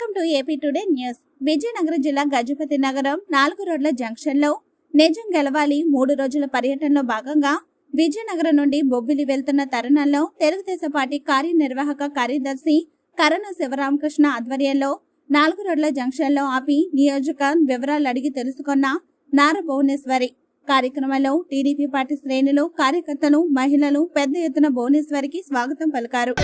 To AP today news Vizianagaram జిల్లా గజపతి నగరం నాలుగు రోడ్ల జంక్షన్లో నిజం గెలవాలి. మూడు రోజుల పర్యటనలో భాగంగా విజయనగరం నుండి బొబ్బిలి వెళ్తున్న తరుణంలో తెలుగుదేశం పార్టీ కార్యనిర్వాహక కార్యదర్శి కరణ శివరామకృష్ణ ఆధ్వర్యంలో నాలుగు రోడ్ల జంక్షన్లో ఆపి నియోజక వివరాలు అడిగి తెలుసుకున్న నార భువనేశ్వరి. కార్యక్రమంలో టీడీపీ పార్టీ శ్రేణులు కార్యకర్తలు మహిళలు పెద్ద ఎత్తున భువనేశ్వరికి స్వాగతం పలికారు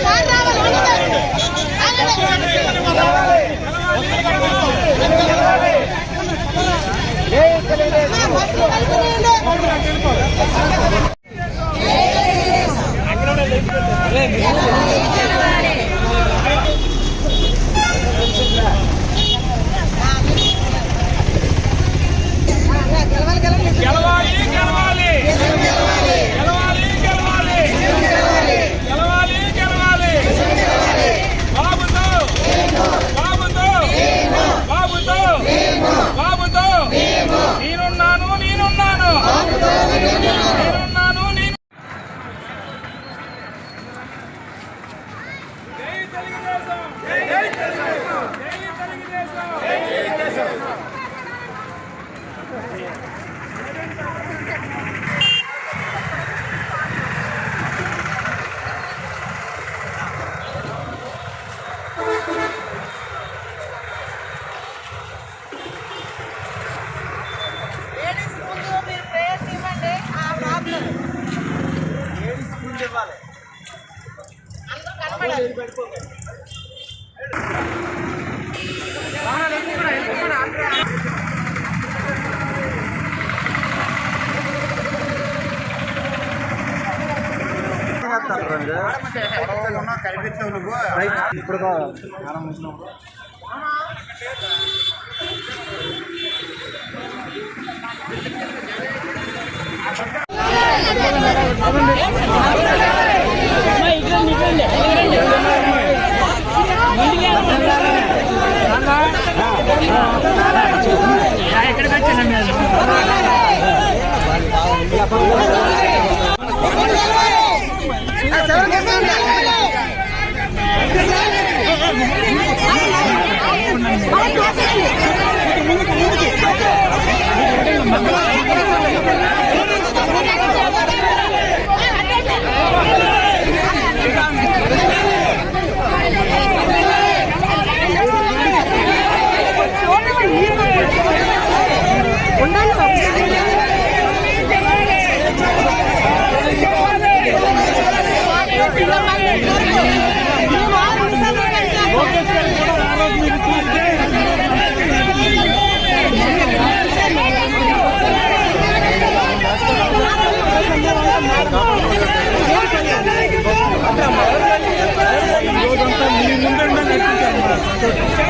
ఇప్పుడు రోజంతా మీ ముందే నడిపించారు Thank you.